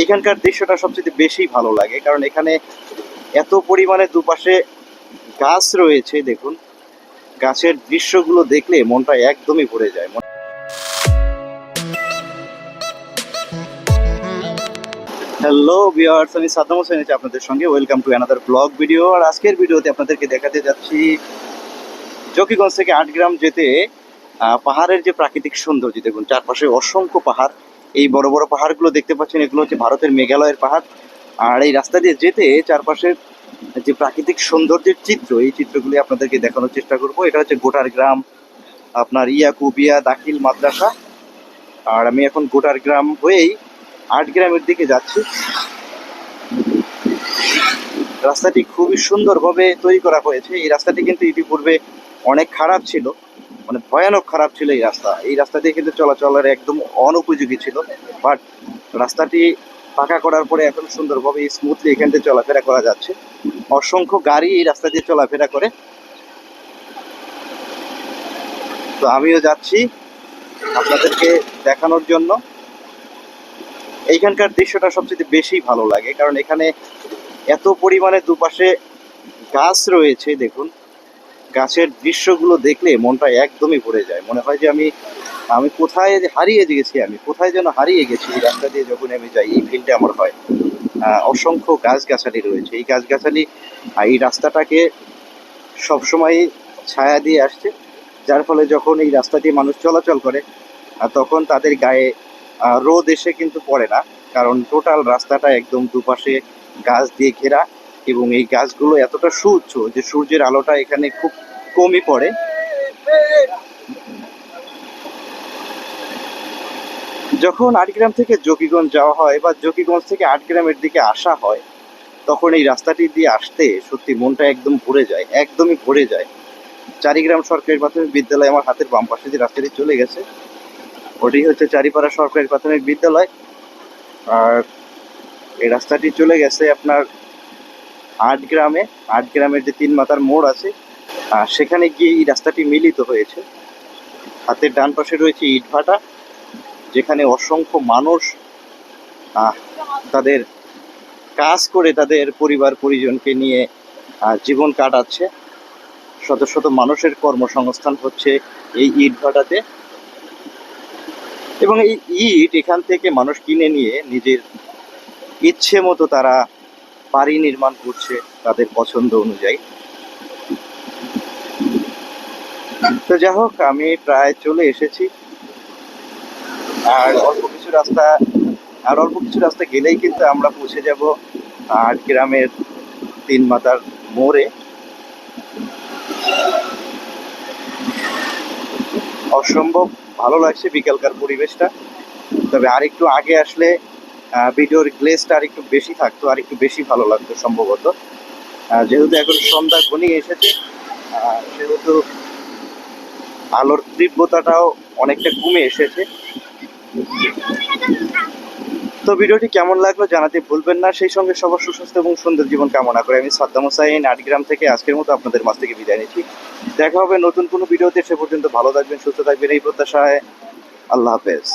এইখানকার দৃশ্যটা সবচেয়ে বেশি ভালো লাগে, কারণ এখানে এত পরিমাণে দুপাশে গাছ রয়েছে, দেখুন। গাছের দৃশ্যগুলো দেখলে মনটা একদমই ভরে যায়। হ্যালো ভিউয়ার্স আমি সাদ্দাম হোসেন আছি আপনাদের সঙ্গে। Welcome to another blog video আর আজকের ভিডিওতে আপনাদেরকে দেখাতে যাচ্ছি জকিগঞ্জ থেকে আট গ্রাম যেতে পাহাড়ের যে প্রাকৃতিক সৌন্দর্য, দেখুন, চারপাশে অসংখ্য পাহাড়। এই বড় বড় পাহাড়গুলো দেখতে পাচ্ছেন, এগুলো হচ্ছে ভারতের মেঘালয়ের পাহাড়। আর এই রাস্তা দিয়ে যেতে চারপাশের যে প্রাকৃতিক সৌন্দর্যের চিত্র, এই চিত্রগুলি আপনাদেরকে দেখানোর চেষ্টা করব। এটা হচ্ছে গোটার গ্রাম, আপনার ইয়াকুবিয়া, দাখিল মাদ্রাসা। আর আমি এখন গোটার গ্রাম হয়েই আট গ্রামের দিকে যাচ্ছি। রাস্তাটি খুবই সুন্দরভাবে তৈরি করা হয়েছে। এই রাস্তাটি কিন্তু ইতিপূর্বে অনেক খারাপ ছিল। মানে ভয়ানক খারাপ ছিল এই রাস্তা। এই রাস্তা দিয়ে কিন্তু চলাচলের একদম অনুপযোগী ছিল। বাট রাস্তাটি পাকা করার পরে এখন সুন্দরভাবে স্মুথলি এখান থেকে চলাফেরা করা যাচ্ছে। অসংখ্য গাড়ি এই রাস্তা দিয়ে চলাফেরা করে। তো আমিও যাচ্ছি আপনাদেরকে দেখানোর জন্য। এইখানকার দৃশ্যটা সবচেয়ে বেশি ভালো লাগে, কারণ এখানে এত পরিমাণে দুপাশে গাছ রয়েছে, দেখুন। গাছের দৃশ্যগুলো দেখলে মনটা একদমই ভরে যায়। মনে হয় যে আমি আমি কোথায় হারিয়ে গেছি আমি, কোথায় যেন হারিয়ে গেছি এই রাস্তা দিয়ে যখন আমি যাই, এই ফিলটা আমার হয়। অসংখ্য গাছগাছালি রয়েছে। এই গাছগাছালি এই রাস্তাটাকে সবসময় ছায়া দিয়ে আসছে, যার ফলে যখন এই রাস্তা দিয়ে মানুষ চলাচল করে তখন তাদের গায়ে রোদ এসে কিন্তু পড়ে না। কারণ টোটাল রাস্তাটা একদম দুপাশে গাছ দিয়ে ঘেরা। এবং এই গাছগুলো এতটা সূর্য যে সূর্যের আলোটা এখানে খুব কমই পড়ে। যখন আটগ্রাম থেকে যোগীগঞ্জ যাওয়া হয় বা যোগীগঞ্জ থেকে আটগ্রামের দিকে আসা হয়, তখন এই রাস্তাটি দিয়ে আসতে সত্যি মনটা একদম ভরে যায়, একদমই ভরে যায়। চারিগ্রাম সরকারি প্রাথমিক বিদ্যালয় আমার হাতের বাম পাশে যে রাস্তাটি চলে গেছে, ওটি হচ্ছে চারিপাড়া সরকারি প্রাথমিক বিদ্যালয়। আর এই রাস্তাটি চলে গেছে আপনার আট গ্রামে, আট গ্রামের যে তিন মাথার মোড় আছে সেখানে গিয়ে এই রাস্তাটি মিলিত হয়েছে। হাতের ডান পাশে রয়েছে ইটভাটা যেখানে অসংখ্য মানুষ তাদের কাজ করে তাদের পরিবার পরিজনকে নিয়ে জীবন কাটাচ্ছে। শত শত মানুষের কর্মসংস্থান হচ্ছে এই ইট ভাটাতে। এবং এই ইট এখান থেকে মানুষ কিনে নিয়ে নিজের ইচ্ছে মতো তারা বাড়ি নির্মাণ করছে তাদের পছন্দ অনুযায়ী। তো যাই হোক, আমি প্রায় চলে এসেছি। আর অল্প কিছু রাস্তা, আর অল্প কিছু রাস্তা গেলেই কিন্তু আমরা পৌঁছে যাব আট গ্রামের তিন মাতার মোড়ে। অসম্ভব ভালো লাগছে বিকালকার পরিবেশটা। তবে আর একটু আগে আসলে ভিডিওর গ্লেসটা আর একটু বেশি থাকতো, আর একটু বেশি ভালো লাগতো সম্ভবত। যেহেতু এখন সন্ধ্যা ঘনিয়ে এসেছে সেহেতু আলোর তীব্রতাটাও অনেকটা কমে এসেছে। তো ভিডিওটি কেমন লাগল জানাতে ভুলবেন না। সেই সঙ্গে সবার সুস্বাস্থ্য এবং সুন্দর জীবন কামনা করে আমি সাদ্দাম হোসাইন, আটগ্রাম থেকে আজকের মতো আপনাদের মাছ থেকে বিদায় নিচ্ছি। দেখা হবে নতুন কোনো ভিডিওতে। সে পর্যন্ত ভালো থাকবেন, সুস্থ থাকবেন। এই প্রত্যাশায় আল্লাহ হাফেজ।